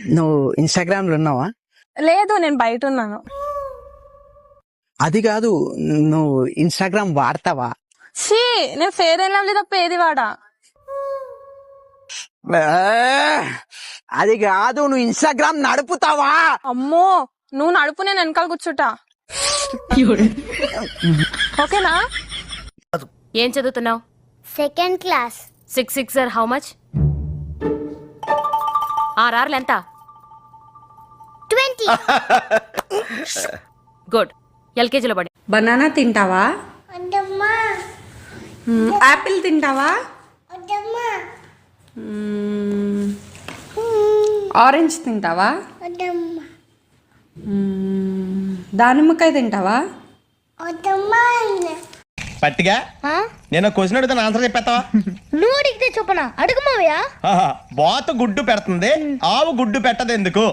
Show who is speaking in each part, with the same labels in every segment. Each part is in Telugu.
Speaker 1: నువ్వు ఇన్స్టాగ్రామ్లో ఉన్నావా?
Speaker 2: లేదు నేను బయట ఉన్నాను.
Speaker 1: అది కాదు నువ్వు ఇన్స్టాగ్రామ్ వాడతావా?
Speaker 2: నేను ఫేర్ అయినా తప్ప ఏది వాడా?
Speaker 1: అది కాదు నువ్వు ఇన్స్టాగ్రామ్ నడుపుతావా?
Speaker 2: అమ్మో నువ్వు నడుపు నేను వెనకాల కూర్చుంటా. ఓకేనా?
Speaker 3: ఏం చదువుతున్నావు?
Speaker 4: Second class
Speaker 3: six six are how much ఆర్ఆర్లు ఎంత?
Speaker 4: ట్వంటీ.
Speaker 3: గుడ్. ఎల్కేజీలో పడి.
Speaker 5: బనానా తింటావా?
Speaker 4: వద్దమ్మా.
Speaker 5: మ్మ్, యాపిల్ తింటావా?
Speaker 4: వద్దమ్మా.
Speaker 5: ఆరెంజ్ తింటావా?
Speaker 4: వద్దమ్మా.
Speaker 5: దానిమ్మకాయ తింటావా?
Speaker 4: వద్దమ్మా
Speaker 6: పట్టిగా? నేను క్వశ్చన్ అడుగుతాను ఆన్సర్ చెప్పేస్తావా?
Speaker 4: నువ్వు అడిగితే చెప్పనా? అడుగుమావయ్యా
Speaker 6: ఆహా, బాతు గుడ్డు పెడుతుంది ఆవు గుడ్డు పెట్టదు ఎందుకు?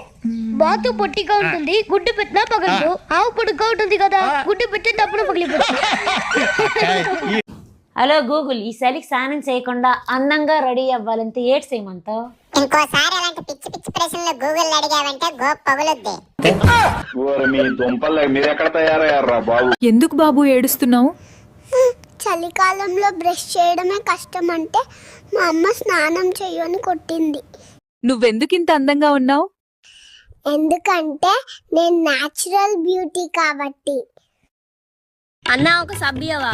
Speaker 4: బాతు పొట్టిగా ఉంటుంది గుడ్డు పెట్టినా పగలదు ఆవు పొడుగ్గా ఉంటుంది కదా గుడ్డు పెట్టేటప్పుడు పగిలిపోతుంది.
Speaker 7: హలో గూగుల్ ఈ చలికి స్నానం చేయకుండా అందంగా రెడీ అవ్వాలంటే ఏడ్ చేయమంటావు
Speaker 8: ఇంకోసారి అలాంటి పిచ్చి పిచ్చి ప్రశ్నలు గూగుల్ అడిగావంటే గోప్ పగులుద్ది.
Speaker 9: మీ దుంపలు మీరెక్కడ తయారయ్యారా బాబు?
Speaker 10: ఎందుకు బాబు ఏడుస్తున్నావు?
Speaker 4: చలికాలంలో బ్రష్ చేయడమే కష్టం అంటే మా అమ్మ స్నానం చెయ్యని కొట్టింది.
Speaker 10: నువ్వెందుకు ఇంత అందంగా ఉన్నావు?
Speaker 4: ఎందుకంటే నేను నాచురల్ బ్యూటీ కాబట్టి.
Speaker 11: అన్న ఒక సభ్యవా?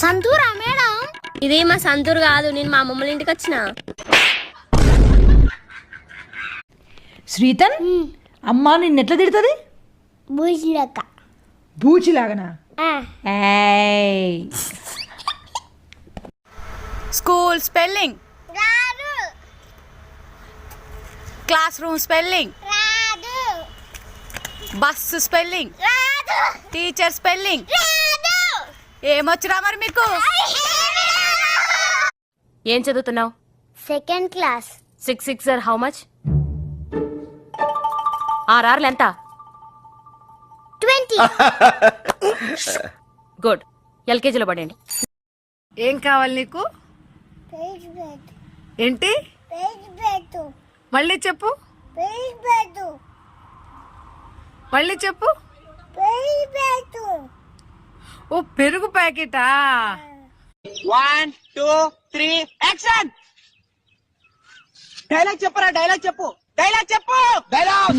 Speaker 4: సంతూరా మేడం?
Speaker 11: ఇది మా సంతూర్ కాదు నేను మా అమ్మమ్మ ఇంటికి వచ్చిన.
Speaker 10: శ్రీతన్? అమ్మా నిన్ను ఎట్లా తిడుతుంది?
Speaker 4: బూజిలక.
Speaker 10: బూచిలాగనా
Speaker 2: school spelling. Classroom spelling. Bus spelling. Teacher spelling. ఏమొచ్చురా మరి మీకు?
Speaker 3: ఏం చదువుతున్నావు?
Speaker 4: Second class.
Speaker 3: Six six are how much ఆర్ఆర్లు ఎంత?
Speaker 4: ట్వంటీ
Speaker 3: గుడ్ ఎల్కేజీలో పడండి
Speaker 5: ఏం కావాలి నీకు? ఏంటి? మళ్ళీ చెప్పు. మళ్ళీ చెప్పు. ఓ పెరుగు ప్యాకెటా?
Speaker 1: One two three action dialogue చెప్పరా డైలాగ్ చెప్పు. డైలాగ్ చెప్పు! డైలాగ్!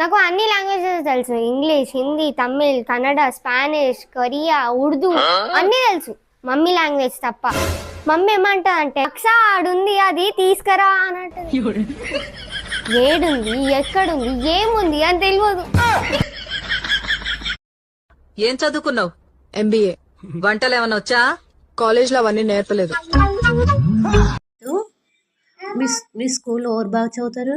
Speaker 4: నాకు అన్ని లాంగ్వేజెస్ తెలుసు. English Hindi Tamil Kannada Spanish Korea Urdu అన్ని తెలుసు. మమ్మీ లాంగ్వేజ్ తప్ప. మమ్మీ ఏమంటా అంటే అక్ష ఆడుంది అది తీసుకురా అని అంటుంది ఏడుంది ఎక్కడుంది ఏముంది అని తెలియదు
Speaker 10: ఏం చదువుకున్నావు? ఎంబీఏ వంటలు ఏమన్నా వచ్చా? కాలేజ్లో అవన్నీ నేర్పలేదు.
Speaker 7: మీ మీ స్కూల్లో ఎవరు బాగా చదువుతారు?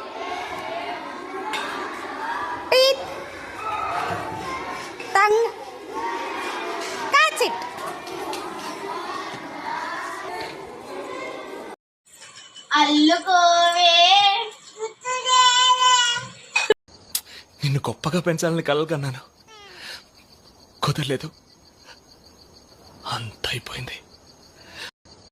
Speaker 9: నిన్ను గొప్పగా పెంచాలని కలలు కన్నాను. కుదరలేదు. అంత అయిపోయింది